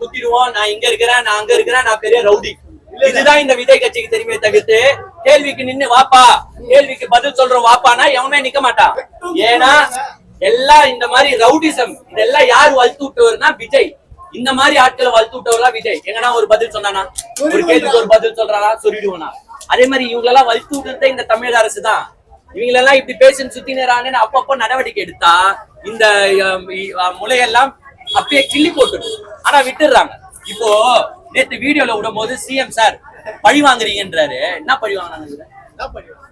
குத்திடுவோம், நான் இங்க இருக்கிறேன் நான் அங்க இருக்கிறேன் நான் பெரிய ரவுடி. இதுதான் இந்த விஜய் கட்சிக்கு தெரியுமே தவிர்த்து கேள்விக்கு நின்னு வாப்பா. கேள்விக்கு பதில் சொல்றோம் வாப்பானா எவனே நிக்க மாட்டான். ஏன்னா எல்லாம் இந்த மாதிரி ரவுடிசம் இதெல்லாம் யார் வளர்த்து விட்டவர்னா விஜய். இந்த மாதிரி ஆட்களை வளர்த்து விட்டவர்லாம் விஜய். எங்கன்னா ஒரு பதில் சொன்னானா? ஒரு கேள்விக்கு ஒரு பதில் சொல்றானா? சொல்லிடுவானா? அதே மாதிரி இவங்க எல்லாம் வளர்த்து விட்டுறதே இந்த தமிழக அரசு தான். இவங்களெல்லாம் இப்படி பேசுன்னு சுத்தி நேராங்கன்னு அப்பப்போ நடவடிக்கை எடுத்தா இந்த முளையெல்லாம் அப்படியே கிள்ளி போட்டுரும் ஆனா விட்டுடுறாங்க. இப்போ நேத்து வீடியோல விடும் போது சிஎம் சார் பழி வாங்குறீங்கன்றாரு. என்ன பழி வாங்கினாங்க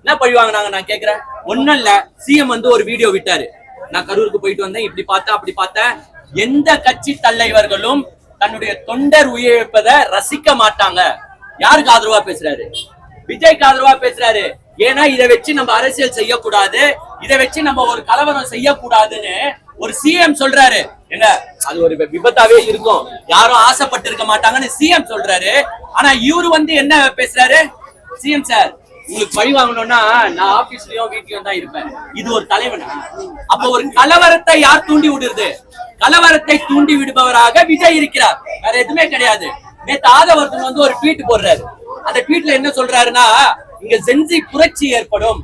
என்ன பழி வாங்கினாங்க நான் கேக்குறேன். ஒண்ணும் இல்ல. சிஎம் வந்து ஒரு வீடியோ விட்டாரு. நான் கரூருக்கு போயிட்டு வந்தேன். இப்படி பார்த்தேன் அப்படி பார்த்தேன் எந்த கட்சி தலைவர்களும் தன்னுடைய தொண்டர் உயிரிழப்பதை ரசிக்க மாட்டாங்க. யாருக்கு ஆதரவா பேசுறாரு? விஜய்க்கு ஆதரவா பேசுறாரு. ஏன்னா இதை வச்சு நம்ம அரசியல் செய்யக்கூடாது. இதை வச்சு நம்ம ஒரு கலவரம் செய்யக்கூடாதுன்னு ஒரு சிஎம் சொல்றாரு. என்ன? அது ஒரு விபத்தாவே இருக்கும். யாரும் ஆசைப்பட்டு இருக்க மாட்டாங்கன்னு சிஎம் சொல்றாரு. ஆனா இவரு வந்து என்ன பேசுறாரு? சிஎம் சார் உங்களுக்கு பழி வாங்கணும்னா நான் ஆபீஸ்லயும் வீட்லயும் தான் இருப்பேன். இது ஒரு தலைவனா? அப்ப ஒரு கலவரத்தை யார் தூண்டி விடுறது? கலவரத்தை தூண்டி விடுபவராக விஜய் இருக்கிறார். வேற எதுவுமே கிடையாது. நேத்து ஆதவர்தன் வந்து ஒரு ட்வீட் போடுறாரு. அந்த ட்வீட்ல என்ன சொல்றாருன்னா இங்க ஜென்சி புரட்சி ஏற்படும்.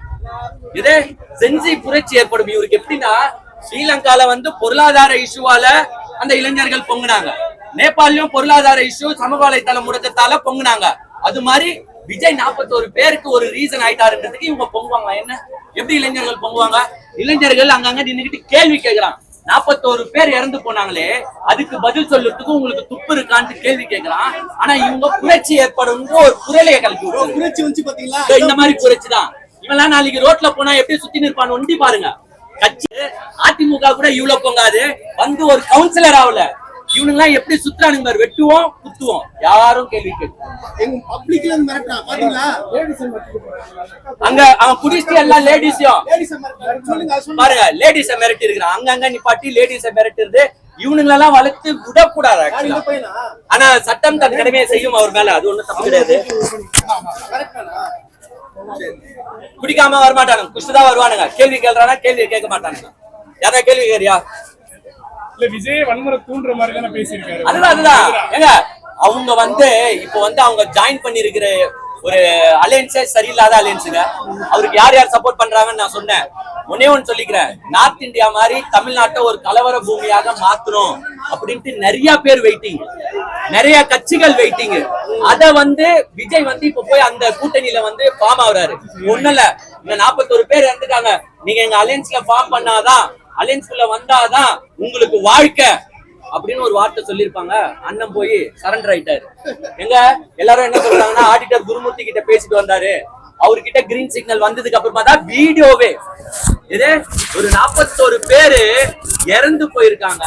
இது ஜென்சி புரட்சி ஏற்படும். இவருக்கு எப்படின்னா ஸ்ரீலங்கால வந்து பொருளாதார இஷ்யூவால அந்த இளைஞர்கள் பொங்குனாங்க. நேபாளிலும் பொருளாதார இஷ்யூ சமூக வலைத்தளம் முடக்கத்தால பொங்குனாங்க. அது மாதிரி விஜய் 41 பேருக்கு ஒரு ரீசன் ஆயிட்டாருன்றதுக்கு இவங்க பொங்குவாங்க என்ன? எப்படி இளைஞர்கள் பொங்குவாங்க? இளைஞர்கள் அங்கங்க நின்னுக்கிட்டு கேள்வி கேக்குறான் 41 பேர் இறந்து போனாங்களே அதுக்கு பதில் சொல்றதுக்கு உங்களுக்கு துப்பு இருக்கான்ட்டு கேள்வி கேக்குறான். ஆனா இவங்க புரட்சி ஏற்படும் ஒரு குரலையை விட்டுறாங்க. புரட்சி வந்து பாத்தீங்களா? இந்த மாதிரி புரட்சி தான். இவெல்லாம் நாளைக்கு ரோட்ல போனா எப்படி சுத்தி நிற்பான் ஒண்டி பாருங்க. கட்சி அதிமுக கூட இவ்வளவு பொங்காது. வந்து ஒரு கவுன்சிலர் ஆகல. இவனுங்கெல்லாம் எப்படி சுத்துறானுங்க பாரு, வெட்டுவோம் குத்துவோம். யாரும் கேள்வி அங்க அவன் குடிச்சிட்டு எல்லாம் லேடிஸையும் பாருங்க லேடிஸ மிரட்டி இருக்கிறான். அங்கங்க நிப்பாட்டி லேடிஸ மிரட்டுறது. இவனுங்களெல்லாம் வளர்த்து விடக்கூடாது ஆனா சட்டம் தன் கடமையை செய்யும். அவர் மேல அது ஒண்ணும் தப்பு கிடையாது. குடிக்காம வரமாட்டானுங்க. குஷ்டுதான் வருவானுங்க. கேள்வி கேள்றானா கேள்வி கேட்க மாட்டானுங்க. யாரா கேள்வி கேறியா இல்ல விஜய் வன்முறை தூண்டுற மாதிரி தானே பேசியிருக்காரு. அதுதான் அதுதான். ஏங்க அவங்க வந்து இப்போ வந்து அவங்க ஜாயின் பண்ணிருக்கிற ஒரு அலையன்ஸே சரியில்லாத அலையன்ஸுங்க அவருக்கு யார் யார் சப்போர்ட் பண்றாங்கன்னு நான் சொன்னேன். ஒன்னே ஒன்று சொல்லிக்கிறேன். நார்த் இந்தியா மாதிரி தமிழ்நாட்டை ஒரு கலவர பூமியாக மாத்தணும் அப்படின்ட்டு நிறைய பேர் வெயிட்டிங் நிறைய கட்சிகள் வெயிட்டிங் அத வந்து விஜய் வந்து இப்ப போய் அந்த கூட்டணியில வந்து ஃபார்ம் ஆகுறாரு. ஒண்ணுல இந்த 41 பேர் இறந்துட்டாங்க. நீங்க எங்க அலையன்ஸ்ல ஃபார்ம் பண்ணாதான் அலையன்ஸ்குள்ள வந்தாதான் உங்களுக்கு வாழ்க்கை. அப்படின்னு ஒரு வார்த்தை சொல்லியிருப்பாங்க. அண்ணன் போய் சரண்டர் ஆயிட்டாரு. எங்க? எல்லாரும் என்ன சொல்றாங்கன்னா ஆடிட்டர் குருமூர்த்தி கிட்ட பேசிட்டு வந்தாரு. அவர்கிட்ட கிரீன் சிக்னல் வந்ததுக்கு அப்புறமா தான் வீடியோவே. இது ஒரு நாற்பத்தோரு பேரு இறந்து போயிருக்காங்க.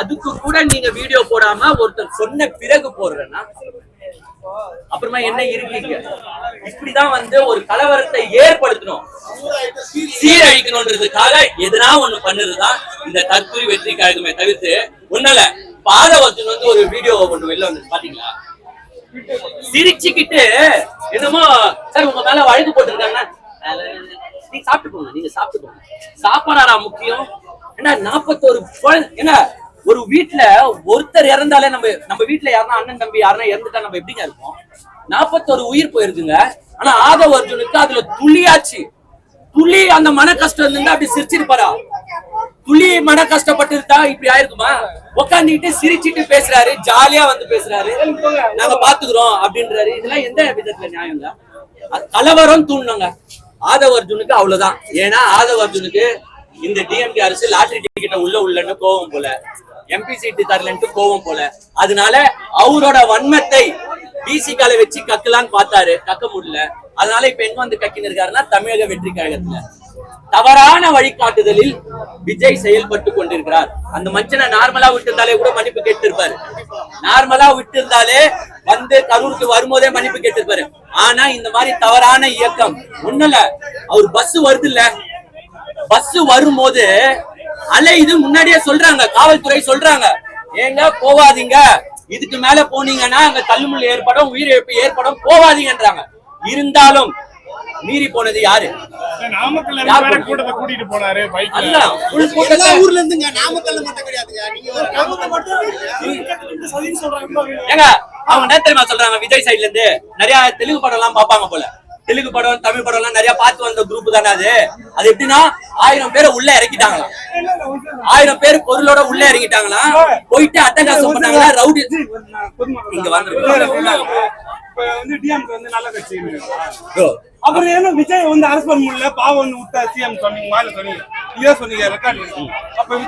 அதுக்கு கூட நீங்க வீடியோ போடாம ஒருத்தர் சொன்ன பிறகு போடுறேன்னா அப்புறமா என்ன இருக்கீங்க? இப்படிதான் வந்து ஒரு கலவரத்தை ஏற்படுத்தணும். சீரழிக்கணும்ன்றதுக்காக எதனா ஒண்ணு பண்ணுறதுதான் இந்த தற்கொலை வெற்றி கழகமே தவிர்த்து ஒண்ணுல பாதவர்த்தன் வந்து ஒரு வீடியோ ஒண்ணு வெளில வந்து பாத்தீங்களா? சிரிச்சுக்கிட்டு என்னமோ சார் உங்க மேல வழக்கு போட்டிருக்காங்கன்னா நீ சாப்பிட்டு போங்க நீங்க சாப்பிட்டு போங்க சாப்பாடா முக்கியம்? ஏன்னா நாற்பத்தோரு என்ன ஒரு வீட்டுல ஒருத்தர் இறந்தாலே நம்ம நம்ம வீட்டுல யாருன்னா அண்ணன் தம்பி யாருன்னா இறந்துட்டா நம்ம எப்படிங்க இருப்போம்? நாற்பத்தோரு உயிர் போயிருக்குங்க ஆனா ஆதவ அர்ஜுனுக்கு அதுல துளியாச்சு. துளி அந்த மன கஷ்டம் இருந்தா அப்படி சிரிச்சிருப்பாரா? துளி மன கஷ்டப்பட்டு இருந்தா இப்படி ஆயிருக்குமா? உட்காந்துக்கிட்டு சிரிச்சிட்டு பேசுறாரு ஜாலியா வந்து பேசுறாரு. நாங்க பாத்துக்கிறோம் அப்படின்றாரு. இதெல்லாம் எந்த விதத்துல நியாயங்க அது கலவரம் தூண்டுங்க ஆதவ அர்ஜுனுக்கு அவ்வளவுதான். ஏன்னா ஆதவ அர்ஜுனுக்கு இந்த டிஎம்கே அரசு லாட்டரி டிக்கெட்ட உள்ள உள்ளன்னு கோவம் போல. எம்பி சீட்டு தரலன்ட்டு கோவம் போல. அதனால அவரோட வன்மத்தை பிசிகால வச்சு கக்கலான்னு பார்த்தாரு. கக்க முடியல. அதனால இப்ப எங்க வந்து கக்கின்னு இருக்காருன்னா தமிழக வெற்றி கழகத்துல. தவறான வழிகாட்டுதலில் விஜய் செயல்பட்டு கொண்டிருக்கிறார். அந்த மனுஷனை நார்மலா விட்டிருந்தாலே கூட மன்னிப்பு கேட்டிருப்பாரு. நார்மலா விட்டிருந்தாலே வந்து கரூருக்கு வரும்போதே மன்னிப்பு கேட்டிருப்பாரு. ஆனா இந்த மாதிரி தவறான இயக்கம் ஒண்ணுல அவர் பஸ் வருது இல்ல. பஸ் வரும்போது அலை இது முன்னாடியே சொல்றாங்க. காவல்துறை சொல்றாங்க. ஏங்க போவாதீங்க. இதுக்கு மேல போனீங்கன்னா அங்க தள்ளுமுள்ளு ஏற்படும் உயிரிழப்பு ஏற்படும் போவாதீங்கன்றாங்க. இருந்தாலும் மீறி போனது யாரு? நாமக்கல்ல இருந்து வேற கூட்டத்தை கூட்டிட்டு போனாரு பைக்ல. அல்ல full எல்லா கூட்டத்தை. ஊர்ல இருந்துங்க நாமக்கல்ல மட்டும் கிடையாதுங்க. ஏங்க அவங்க என்ன தெரியுமா சொல்றாங்க? விஜய் சைடுல இருந்து நிறைய தெலுங்கு படம் எல்லாம் பாப்பாங்க போல. தெலுங்கு படம் தமிழ் படம் எல்லாம் நிறைய பார்த்து வந்த குரூப் தானே அது. அது எப்படின்னா ஆயிரம் பேரை உள்ள இறக்கிட்டாங்களாம். ஆயிரம் பேர் பொருளோட உள்ள இறங்கிட்டாங்களாம் போயிட்டு அட்டகாசம் பண்ணாங்களா? ரவுடி இங்க வந்து இப்ப வந்து டிஎம்கே வந்து நல்ல கட்சி அப்புறம் ஏன்னா விஜய் வந்து அரசு பண்ண முடியல பாவம் விட்டா சிஎம் சொன்னீங்க மேல சொன்னீங்க சொன்னீங்க ரெக்கார்ட் அப்ப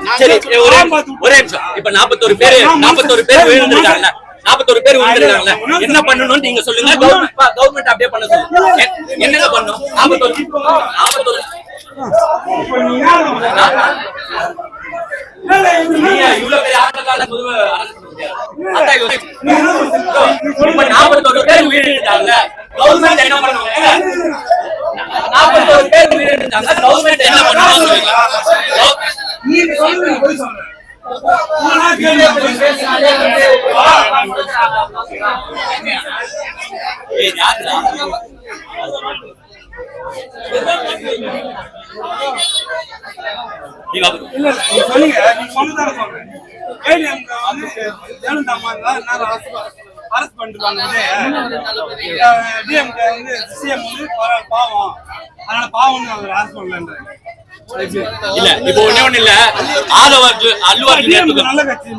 ஒரே ஒரே நிமிஷம். இப்ப நாற்பத்தொரு பேரு நாற்பத்தொரு பேர் விழுந்திருக்காங்கல்ல. நாற்பத்தொரு பேர் விழுந்திருக்காங்கல்ல. என்ன பண்ணணும்னு நீங்க சொல்லுங்க. கவர்மெண்ட் கவர்மெண்ட் அப்படியே பண்ண சொல்லுங்க. என்னங்க பண்ணணும்? நாற்பத்தொரு நாற்பத்தொரு இவ்வளவு பெரிய ஆட்டக்கார பொதுவா அரசு பண்ண முடியாது. அதான் யோசிச்சு. இப்ப நாற்பத்தொரு பேர் உயிரிழந்தாங்க. கவர்மெண்ட் என்ன பண்ணுவாங்க நாற்பத்தொரு பேர் உயிரிழந்தாங்க. கவர்மெண்ட் என்ன பண்ணுவாங்க. சொல்லுங்க. இல்ல நீங்க சொன்னதான சொல்றேன். கேள்வி வந்து ஜெயலலிதா நான் அரசு பண்ணிருப்பாங்க டிஎம்கே வந்து சிஎம் வந்து பரவாயில்ல, பாவம். அதனால பாவம்னு அவர் அரசு பண்ணலன்றாங்க இல்ல இப்ப ஒண்ணே ஒண்ணு இல்ல. ஆதவ அர்ஜுன் அல்லு அர்ஜுன். நல்ல கட்சி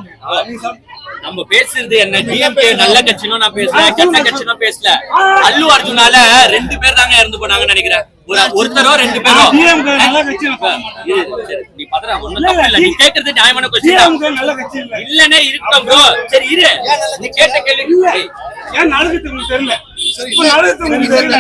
நம்ம பேசுறது என்ன? டிஎம்கே நல்ல கட்சினும் நான் பேசல. கெட்ட கட்சினும் பேசல. அல்லு அர்ஜுனால ரெண்டு பேர் தாங்க இறந்து போனாங்கன்னு நினைக்கிறேன். ஒருத்தரோ ரெண்டு பேரோ? நீ பதற தப்பு இல்ல. நீ கேக்குறது நியாயமான கொஸ்டின் டிஎம்கே நல்ல கட்சி இல்ல இல்லனே இருக்கட்டும் ப்ரோ சரி இரு. நீ கேட்ட கேள்வி ஏன் நடக்குது உங்களுக்கு தெரியல? இப்ப நடக்குது உங்களுக்கு தெரியல.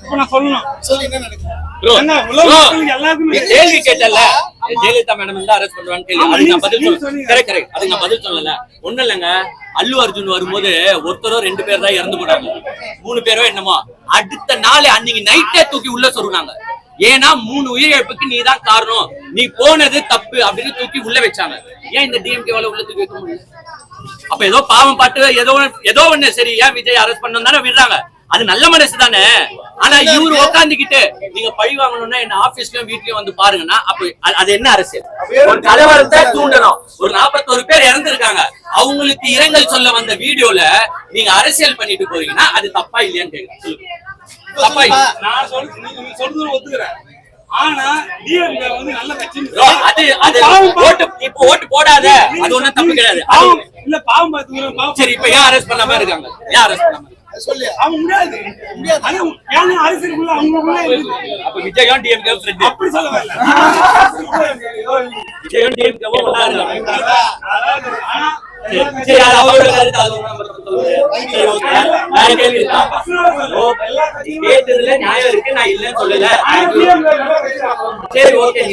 இப்ப நான் சொல்லணும். சொல்லி என்ன நடக்குது? bro, என்ன, உலக bro, மக்களுக்கு எல்லாருக்குமே கேள்வி கேட்டல ஜெயலலிதா மேடம் வந்து அரெஸ்ட் நான் நீங்க- பதில் நீங்க சொல்ல சொன்னீங்க. கரெக்ட் கரெக்ட் அதுக்கு நான் பதில் சொல்லல. ஒண்ணும் இல்லைங்க. அல்லு அர்ஜுன் வரும்போது ஒருத்தரோ ரெண்டு பேர் தான் இறந்து போனாங்க. மூணு பேரோ என்னமோ. அடுத்த நாள் அன்னைக்கு நைட்டே தூக்கி உள்ள சொருனாங்க ஏன்னா மூணு உயிரிழப்புக்கு நீ தான் காரணம். நீ போனது தப்பு அப்படின்னு தூக்கி உள்ள வச்சாங்க. ஏன் இந்த டிஎம்கே உள்ள தூக்கி வைக்க முடியல? அப்ப ஏதோ பாவம் பாட்டு ஏதோ ஒண்ணு- ஏதோ ஒண்ணு சரி ஏன் விஜய் அரெஸ்ட் பண்ணணும் தானே விடுறாங்க. அது நல்ல மனசு தானே? ஆனா இவரு உட்காந்துக்கிட்டு நீங்க பழி வாங்கணும்னா என்ன ஆபீஸ்லயும் வீட்லயும் வந்து பாருங்கன்னா அப்ப அது- அது என்ன அரசியல்? ஒரு கலவரத்தை தூண்டணும். ஒரு நாற்பத்தோரு பேர் இறந்திருக்காங்க. அவங்களுக்கு இரங்கல் சொல்ல வந்த வீடியோல நீங்க அரசியல் பண்ணிட்டு போறீங்கன்னா அது தப்பா இல்லையான்னு கேக்குறேன் சொல்லுங்க. தப்பா? நான் சொல்றது ஒத்துக்கிறேன். ஆனா வந்து நல்ல அது அது ஓட்டு இப்ப ஓட்டு போடாத. அது ஒண்ணும் தப்பு கிடையாது. இல்ல பாவம் சரி இப்ப ஏன் அரெஸ்ட் பண்ணாம இருக்காங்க? ஏன் அரெஸ்ட் பண்ணாம இருக்காங்க? சொல்லு அவங்க முடியாது. அது ஏன்னா அரசியலுக்குள்ள அவங்களுக்குள்ள இருக்கு. அப்ப விஜயும் டிஎம்கே ஃப்ரெண்ட் அப்படி சொல்ல வரல. விஜயும் டிஎம்கேவும் ஒண்ணா இருக்காங்க அதாவது, ஆனா சரி, சரி, அது அவரோட கருத்து, அது ஒண்ணும் நம்ம சொல்ல முடியாது. சரி, okay. வேற கேள்வி கேட்டதுல நியாயம் இருக்கு நான் இல்லைன்னு சொல்லல. சரி ஓகே.